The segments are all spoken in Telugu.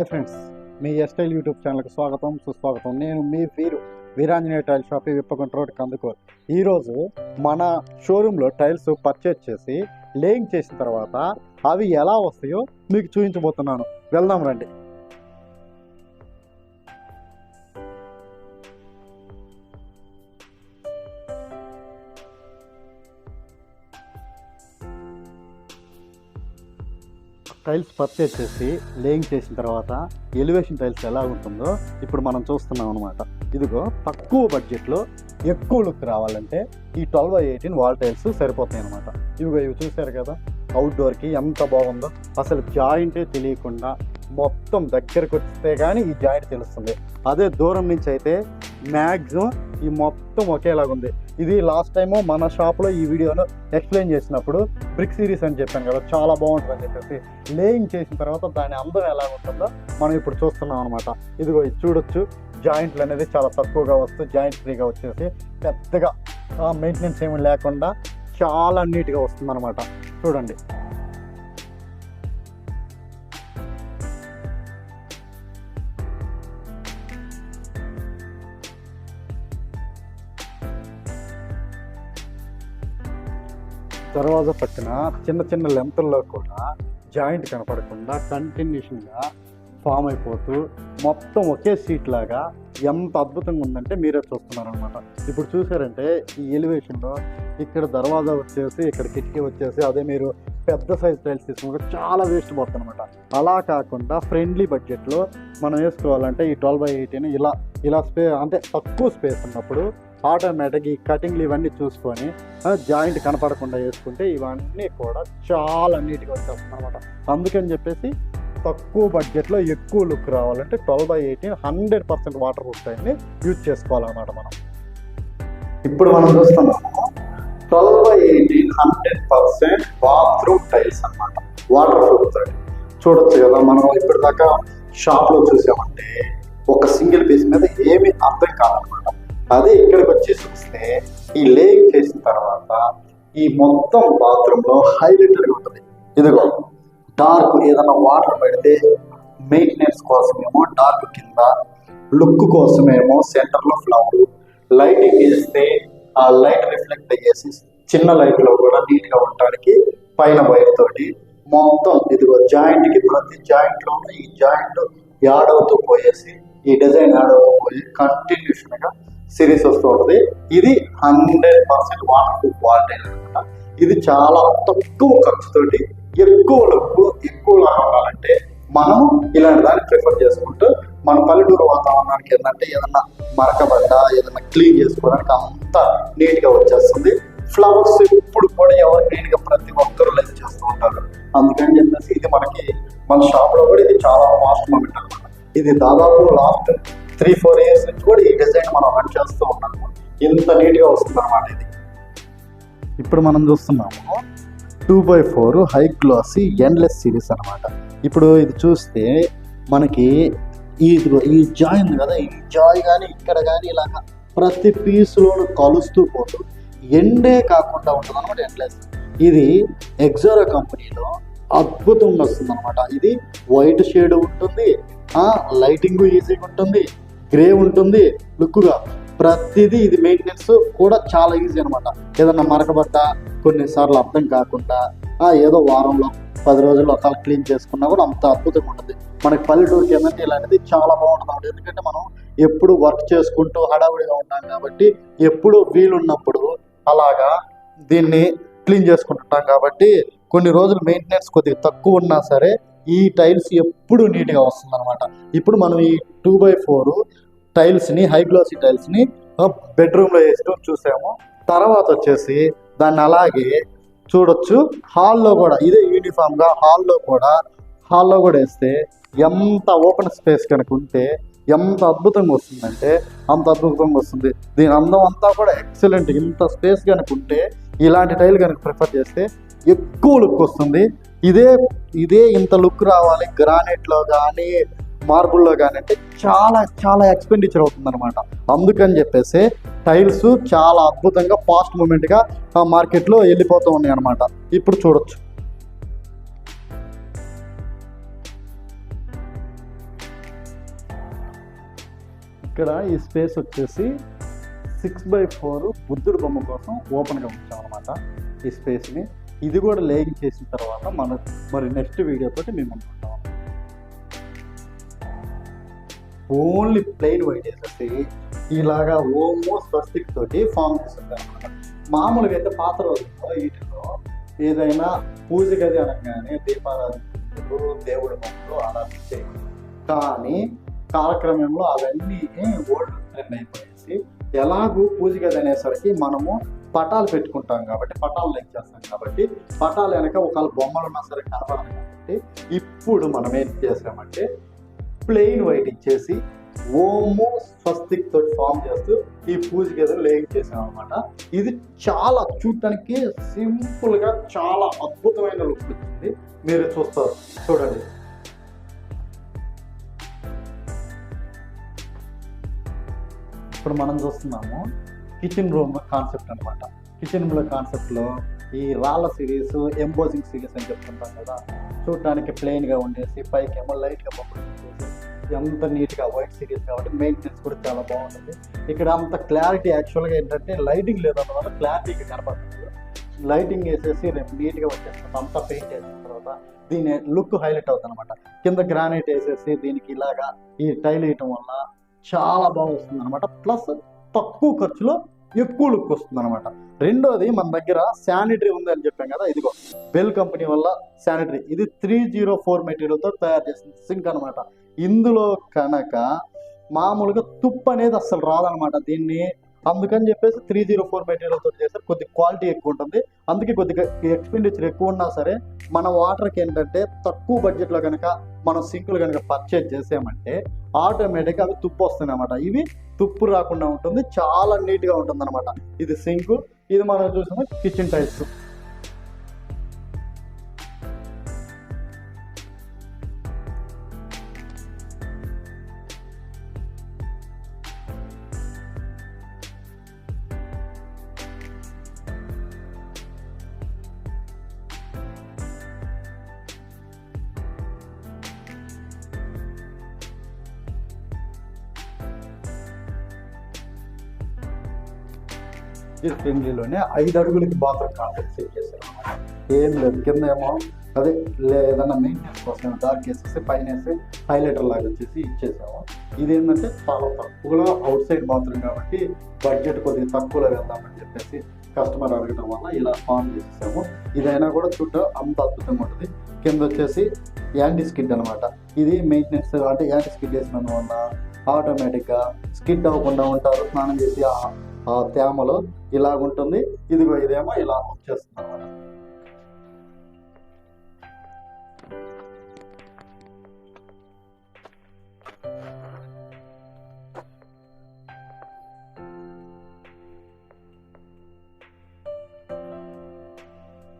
హాయ్ ఫ్రెండ్స్ మీ ఎస్టైల్ యూట్యూబ్ ఛానల్కి స్వాగతం సుస్వాగతం. నేను మీ Veeru Veeranjaneya tile shop Vippakunta road Kandukur. ఈరోజు మన షోరూంలో టైల్స్ పర్చేజ్ చేసి లేయింగ్ చేసిన తర్వాత అవి ఎలా వస్తాయో మీకు చూపించబోతున్నాను. వెళ్దాం రండి. టైల్స్ పర్చేజ్ చేసి లేయింగ్ చేసిన తర్వాత ఎలివేషన్ టైల్స్ ఎలా ఉంటుందో ఇప్పుడు మనం చూస్తున్నాం అనమాట ఇదిగో తక్కువ బడ్జెట్లో ఎక్కువ లుక్ రావాలంటే ఈ twelve by eighteen wall tiles సరిపోతాయి అనమాట ఇవిగో ఇవి చూశారు కదా అవుట్డోర్కి ఎంత బాగుందో. అసలు జాయింటే తెలియకుండా మొత్తం దగ్గరకు వస్తే కానీ ఈ జాయింట్ తెలుస్తుంది. అదే దూరం నుంచి అయితే మ్యాక్సిమం ఈ మొత్తం ఒకేలాగా ఉంది ఇది లాస్ట్ టైము మన షాప్లో ఈ వీడియోలో ఎక్స్ప్లెయిన్ చేసినప్పుడు బ్రిక్ సిరీస్ అని చెప్పాను కదా చాలా బాగుంటుంది అని చెప్పేసి లేయింగ్ చేసిన తర్వాత దాని అందం ఎలా ఉంటుందో మనం ఇప్పుడు చూస్తున్నాం అనమాట ఇదిగో ఇది చూడొచ్చు. జాయింట్లు అనేది చాలా తక్కువగా వస్తూ జాయింట్ ఫ్రీగా వచ్చేసి పెద్దగా మెయింటెనెన్స్ ఏమి లేకుండా చాలా నీట్గా వస్తుంది అనమాట చూడండి. దర్వాజా పక్కన చిన్న చిన్న లెంతల్లో కూడా జాయింట్ కనపడకుండా కంటిన్యూషన్గా ఫామ్ అయిపోతూ మొత్తం ఒకే సీట్ లాగా ఎంత అద్భుతంగా ఉందంటే మీరే చూస్తున్నారనమాట ఇప్పుడు చూసారంటే ఈ ఎలివేషన్లో ఇక్కడ దర్వాజా వచ్చేసి ఇక్కడ కిటికీ వచ్చేసి అదే మీరు పెద్ద సైజ్ టైల్స్ తీసుకుంటే చాలా వేస్ట్ పోతుంది అనమాట అలా కాకుండా ఫ్రెండ్లీ బడ్జెట్లో మనం వేసుకోవాలంటే ఈ ట్వెల్వ్ బై ఎయిటీన్ ఇలా ఇలా స్పే అంటే తక్కువ స్పేస్ ఉన్నప్పుడు ఆటోమేటిక్ ఈ కటింగ్లు ఇవన్నీ చూసుకొని జాయింట్ కనపడకుండా వేసుకుంటే ఇవన్నీ కూడా చాలా నీట్గా వచ్చేస్తుంది అనమాట అందుకని చెప్పేసి తక్కువ బడ్జెట్లో ఎక్కువ లుక్ రావాలంటే twelve by eighteen hundred percent waterproof టైంని యూజ్ చేసుకోవాలన్నమాట మనం. ఇప్పుడు మనం చూస్తున్నాము twelve by eighteen hundred percent bathroom tiles అనమాట వాటర్ ప్రూఫ్ తోటి చూడొచ్చు కదా మనం ఇప్పటిదాకా షాప్లో చూసామంటే ఒక సింగిల్ పీస్ మీద ఏమీ అర్థం కాదనమాట అదే ఇక్కడికి వచ్చి చూస్తే ఈ లేక్ చేసిన తర్వాత ఈ మొత్తం బాత్రూమ్లో హైలైటెడ్ ఉంటుంది. ఇదిగో డార్క్ ఏదైనా వాటర్ పెడితే మెయింటెనెన్స్ కోసమేమో డార్క్ కింద లుక్ కోసమేమో సెంటర్లో ఫ్లవర్ లైటింగ్ వేస్తే ఆ లైట్ రిఫ్లెక్ట్ అయ్యేసి చిన్న లైట్లో కూడా నీట్గా ఉండడానికి పైన వైర్ తోటి మొత్తం ఇదిగో జాయింట్కి ప్రతి జాయింట్లో ఈ జాయింట్ యాడ్ అవుతూ పోయేసి ఈ డిజైన్ యాడ్ అవుతూ పోయి కంటిన్యూషన్గా సిరీస్ వస్తూ ఉంటుంది. ఇది hundred percent waterproof wall అనమాట. ఇది చాలా తక్కువ ఖర్చుతోటి ఎక్కువ డబ్బు ఎక్కువ రావాలంటే మనం ఇలాంటి దాన్ని ప్రిఫర్ చేసుకుంటూ మన పల్లెటూరు వాతావరణానికి ఏంటంటే ఏదన్నా మరకబడ్డ ఏదన్నా క్లీన్ చేసుకోవడానికి అంత నీట్గా వచ్చేస్తుంది. ఫ్లవర్స్ ఇప్పుడు కూడా ఎవరు నీట్గా ప్రతి ఒక్కరు లైక్ చేస్తూ ఉంటారు. అందుకని చెప్పేసి ఇది మనకి మన షాప్లో కూడా ఇది చాలా ఫాస్ట్ మూమెంట్ అనమాట. ఇది దాదాపు లాస్ట్ త్రీ ఫోర్ ఇయర్స్ నుంచి కూడా ఈ డిజైన్ మనం రన్ చేస్తూ ఉన్నాము ఇంత నీట్గా వస్తుంది అనమాట ఇది. ఇప్పుడు మనం చూస్తున్నాము two by four high glossy endless series అనమాట ఇప్పుడు ఇది చూస్తే మనకి ఈ ఈ జాయ్ ఉంది కదా ఈ జాయ్ కానీ ఇక్కడ కానీ ఇలాగ ప్రతి పీస్లోను కలుస్తూ పోతూ ఎండే కాకుండా ఉంటుంది అనమాట ఎండ్లెస్ ఇది ఎగ్జోరా కంపెనీలో అద్భుతంగా వస్తుంది అనమాట ఇది వైట్ షేడ్ ఉంటుంది. లైటింగ్ ఈజీగా ఉంటుంది. గ్రే ఉంటుంది లుక్గా. ప్రతిదీ ఇది మెయింటెనెన్స్ కూడా చాలా ఈజీ అనమాట ఏదన్నా మరకబడ్డ కొన్నిసార్లు అర్థం కాకుండా ఆ ఏదో వారంలో పది రోజుల్లో ఒకసారి క్లీన్ చేసుకున్నా కూడా అంత అద్భుతంగా ఉంటుంది. మనకి పల్లెటూరుకి ఏమంటే ఇలాంటిది చాలా బాగుంటుంది. ఎందుకంటే మనం ఎప్పుడు వర్క్ చేసుకుంటూ హడావుడిగా ఉంటాం కాబట్టి ఎప్పుడు వీలున్నప్పుడు అలాగా దీన్ని క్లీన్ చేసుకుంటుంటాం కాబట్టి కొన్ని రోజులు మెయింటెనెన్స్ కొద్దిగా తక్కువ ఉన్నా సరే ఈ టైల్స్ ఎప్పుడు నీట్గా వస్తుంది అనమాట ఇప్పుడు మనం ఈ టూ బై ఫోర్ టైల్స్ని హై గ్లాసీ టైల్స్ని బెడ్రూమ్లో వేసడం చూసాము. తర్వాత వచ్చేసి దాన్ని అలాగే చూడొచ్చు. హాల్లో కూడా ఇదే యూనిఫామ్గా హాల్లో కూడా హాల్లో కూడా వేస్తే ఎంత ఓపెన్ స్పేస్ కనుక ఉంటే ఎంత అద్భుతంగా వస్తుందంటే అంత అద్భుతంగా వస్తుంది. దీని అందం అంతా కూడా ఎక్సలెంట్ ఇంత స్పేస్ కనుక ఉంటే ఇలాంటి టైల్ కనుక ప్రిఫర్ చేస్తే ఎక్కువ లుక్ వస్తుంది. ఇదే ఇదే ఇంత లుక్ రావాలి గ్రానైట్లో కానీ మార్బుల్లో కానీ అంటే చాలా చాలా ఎక్స్పెండిచర్ అవుతుందన్నమాట. అందుకని చెప్పేసి టైల్స్ చాలా అద్భుతంగా ఫాస్ట్ మూమెంట్గా మార్కెట్లో వెళ్ళిపోతూ ఉన్నాయి అనమాట ఇప్పుడు చూడొచ్చు. ఇక్కడ ఈ స్పేస్ వచ్చేసి సిక్స్ బై ఫోర్ బుద్ధుడు బొమ్మ కోసం ఓపెన్గా ఉంచాం అనమాట ఈ స్పేస్ని. ఇది కూడా లేయింగ్ చేసిన తర్వాత మన మరి నెక్స్ట్ వీడియోతో మేము ఉంటున్నాం ఓన్లీ ప్లెయిన్ వైట్ వేసేసి ఇలాగా ఓమో స్వస్తిక్ తోటి ఫామ్ చేస్తుంటారు అనమాట మామూలుగా అయితే పాత రోజుల్లో వీటిలో ఏదైనా పూజ గది అనగానే దీపారాధనలు దేవుడి బొమ్మలు ఆరాధించేవి కానీ కాలక్రమంలో అవన్నీ ఓల్డ్ ట్రెండ్ అయిపోయేసి ఎలాగూ పూజ గది అనేసరికి మనము పటాలు పెట్టుకుంటాం కాబట్టి పటాలు లైక్ చేస్తాం కాబట్టి పటాలు వెనక ఒకవేళ బొమ్మలు ఉన్నా సరే కనపడాలి కాబట్టి ఇప్పుడు మనం ఏం చేసామంటే ప్లెయిన్ వైట్ ఇచ్చేసి ఓము స్వస్తిక్ తోటి ఫామ్ చేస్తూ ఈ పూజ గదిని లేయింగ్ చేసాం అనమాట ఇది చాలా చూడటానికి సింపుల్గా చాలా అద్భుతమైన లుక్ వచ్చింది. మీరు చూస్తారు చూడండి. ఇప్పుడు మనం చూస్తున్నాము. కిచెన్ రూమ్ కాన్సెప్ట్ అనమాట కిచెన్ రూమ్ కాన్సెప్ట్లో ఈ రాళ్ళ సిరీస్ ఎంబోజింగ్ సిరీస్ అని చెప్తుంటాం కదా. చూడటానికి ప్లెయిన్గా ఉండేసి పైకి ఏమో లైట్గా బొమ్మలు ఎంత నీట్గా వైట్ సిరీస్ కాబట్టి మెయింటెనెన్స్ కూడా చాలా బాగుంటుంది. ఇక్కడ అంత క్లారిటీ యాక్చువల్గా ఏంటంటే లైటింగ్ లేదన్నమాట క్లారిటీగా కనపడుతుంది. లైటింగ్ వేసేసి రేపు నీట్గా వచ్చేస్తుంది అంతా పెయింట్ వేసిన తర్వాత దీని లుక్ హైలైట్ అవుతుంది అనమాట కింద గ్రానైట్ వేసేసి దీనికి ఇలాగా ఈ టైల్ వేయటం వల్ల చాలా బాగా వస్తుంది అనమాట ప్లస్ తక్కువ ఖర్చులో ఎక్కువ లుక్ వస్తుంది అనమాట రెండోది మన దగ్గర శానిటరీ ఉంది అని చెప్పాం కదా ఇదిగో బెల్ కంపెనీ వల్ల శానిటరీ ఇది త్రీ జీరో ఫోర్ మెటీరియల్తో తయారు చేసిన సింక్ అనమాట ఇందులో కనుక మామూలుగా తుప్పు అనేది అస్సలు రాదనమాట దీన్ని. అందుకని చెప్పేసి త్రీ జీరో ఫోర్ మెటీరియల్తో తోటి చేస్తే కొద్ది క్వాలిటీ ఎక్కువ ఉంటుంది. అందుకే కొద్దిగా ఎక్స్పెండిచర్ ఎక్కువ ఉన్నా సరే మన వాటర్కి ఏంటంటే తక్కువ బడ్జెట్లో కనుక మనం సింకులు కనుక పర్చేజ్ చేసామంటే ఆటోమేటిక్గా అవి తుప్పు వస్తున్నాయి అనమాట ఇవి తుప్పు రాకుండా ఉంటుంది చాలా నీట్గా ఉంటుంది అనమాట ఇది సింకు ఇది మనం చూసిన కిచెన్ టైల్స్. ఈ ఫ్రెండ్లీలోనే ఐదు అడుగులకి బాత్రూమ్ కాంట్రాక్ట్ సెట్ చేశారు. ఏం లేదు కింద ఏమో అదే లేదన్నా మెయింటెనెన్స్ కోసం డార్క్ వేసేసి పైన వేసి హైలైటర్ లాగా వచ్చేసి ఇచ్చేసాము. ఇది ఏంటంటే చాలా తక్కువలో అవుట్ సైడ్ బాత్రూమ్ కాబట్టి బడ్జెట్ కొద్దిగా తక్కువలో వెళ్దామని చెప్పేసి కస్టమర్ అడగడం వల్ల ఇలా ఫామ్ చేసేసాము. ఇదైనా కూడా చూడటం అంత అద్భుతంగా ఉంటుంది. కింద వచ్చేసి యాంటీ స్కిడ్ అనమాట ఇది మెయింటెనెన్స్ అంటే యాంటీ స్కిడ్ వేసినందువల్ల ఆటోమేటిక్గా స్కిడ్ అవ్వకుండా ఉంటారు. స్నానం చేసి ఆ తేమలో ఇలాగుంటుంది. ఇదిగో ఇదేమో ఇలా వచ్చేస్తుంది అనమాట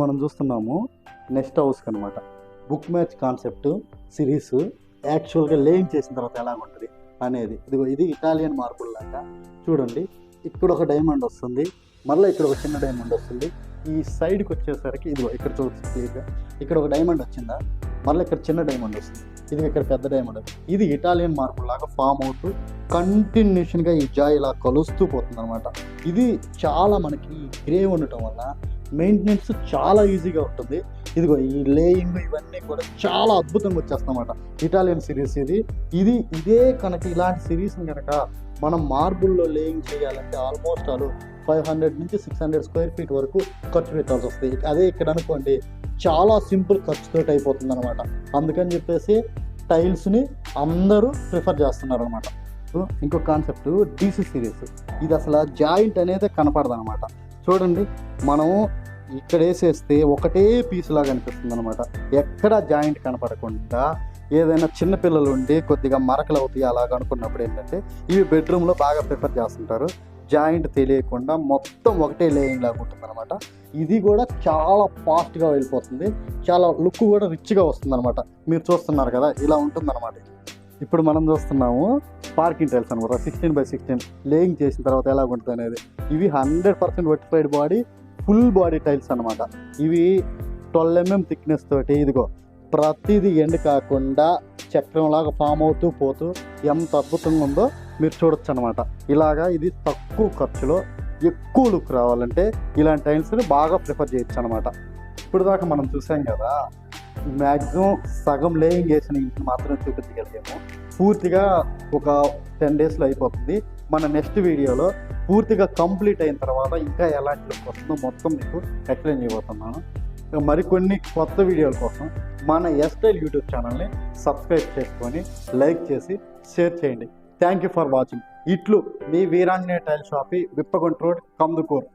మనం చూస్తున్నాము నెక్స్ట్ హౌస్కి అనమాట బుక్ మ్యాచ్ కాన్సెప్ట్ సిరీస్ యాక్చువల్గా లేయింగ్ చేసిన తర్వాత ఎలా ఉంటుంది అనేది. ఇదిగో ఇది ఇటాలియన్ మార్పుల లాగా. చూడండి. ఇక్కడ ఒక డైమండ్ వస్తుంది. మళ్ళీ ఇక్కడ ఒక చిన్న డైమండ్ వస్తుంది. ఈ సైడ్కి వచ్చేసరికి ఇదిగో ఇక్కడ చూడొచ్చు క్లియర్గా ఇక్కడ ఒక డైమండ్ వచ్చిందా? మళ్ళీ ఇక్కడ చిన్న డైమండ్ వస్తుంది. ఇది ఇక్కడ పెద్ద డైమండ్ ఇది ఇటాలియన్ మార్బుల్ లాగా ఫామ్ అవుతూ కంటిన్యూషన్గా ఈ జాయ్ ఇలా కలుస్తూ పోతుంది అనమాట ఇది చాలా మనకి గ్రే ఉండటం వల్ల మెయింటెనెన్స్ చాలా ఈజీగా ఉంటుంది. ఇదిగో ఈ లేయింగ్ ఇవన్నీ కూడా చాలా అద్భుతంగా వచ్చేస్తామన్నమాట ఇటాలియన్ సిరీస్ ఇది. ఇది ఇదే కనుక ఇలాంటి సిరీస్ కనుక మనం మార్బుల్లో లేయింగ్ చేయాలంటే ఆల్మోస్ట్ ఆల్ ఫైవ్ హండ్రెడ్ నుంచి సిక్స్ హండ్రెడ్ స్క్వేర్ ఫీట్ వరకు ఖర్చు పెట్టాల్సి వస్తుంది. అదే ఇక్కడ అనుకోండి చాలా సింపుల్ ఖర్చుతో అయిపోతుంది అనమాట అందుకని చెప్పేసి టైల్స్ని అందరూ ప్రిఫర్ చేస్తున్నారు అనమాట ఇంకో కాన్సెప్ట్ డీసీ సిరీస్ ఇది అసలు జాయింట్ అనేది కనపడదు అనమాట చూడండి మనం ఇక్కడ వేసేస్తే ఒకటే పీస్ లాగా అనిపిస్తుంది అనమాట ఎక్కడ జాయింట్ కనపడకుండా ఏదైనా చిన్న పిల్లలు ఉండి కొద్దిగా మరకలు అవుతాయి అలాగ అనుకున్నప్పుడు ఏంటంటే ఇవి బెడ్రూమ్లో బాగా ప్రిఫర్ చేస్తుంటారు. జాయింట్ తెలియకుండా మొత్తం ఒకటే లేయింగ్ లాగా ఉంటుంది అనమాట ఇది కూడా చాలా ఫాస్ట్గా వెళ్ళిపోతుంది. చాలా లుక్ కూడా రిచ్గా వస్తుంది అనమాట మీరు చూస్తున్నారు కదా ఇలా ఉంటుంది అనమాట ఇప్పుడు మనం చూస్తున్నాము పార్కింగ్ టైల్స్ అనమాట సిక్స్టీన్ బై సిక్స్టీన్ లేయింగ్ చేసిన తర్వాత ఎలా ఉంటుంది అనేది. ఇవి hundred percent vitrified body full body tiles అనమాట ఇవి ట్వెల్వ్ ఎంఎం థిక్నెస్ తోటి ఇదిగో ప్రతిదీ ఎండ్ కాకుండా చక్రంలాగా ఫామ్ అవుతూ పోతూ ఎంత అద్భుతంగా ఉందో మీరు చూడొచ్చు అనమాట ఇలాగా ఇది తక్కువ ఖర్చులో ఎక్కువ లుక్ రావాలంటే ఇలాంటి టైల్స్ని బాగా ప్రిఫర్ చేయొచ్చు అనమాట ఇప్పుడు దాకా మనం చూసాం కదా మ్యాక్సిమం సగం లేయింగ్ వేసిన ఇంటిని మాత్రమే చూపించగలిగాము. పూర్తిగా ఒక టెన్ డేస్లో అయిపోతుంది. మన నెక్స్ట్ వీడియోలో పూర్తిగా కంప్లీట్ అయిన తర్వాత ఇంకా ఎలాంటి లుక్ వస్తుందో మొత్తం మీకు ఎక్స్ప్లెయిన్ చేయబోతున్నాను. మరికొన్ని కొత్త వీడియోల కోసం మన ఎస్టైల్ యూట్యూబ్ ఛానల్ని సబ్స్క్రైబ్ చేసుకొని లైక్ చేసి షేర్ చేయండి. Thank you for watching. ఇట్లు మీ వీరాంజనేయ టైల్ షాపి విప్పగుంట రోడ్ కందుకూరు.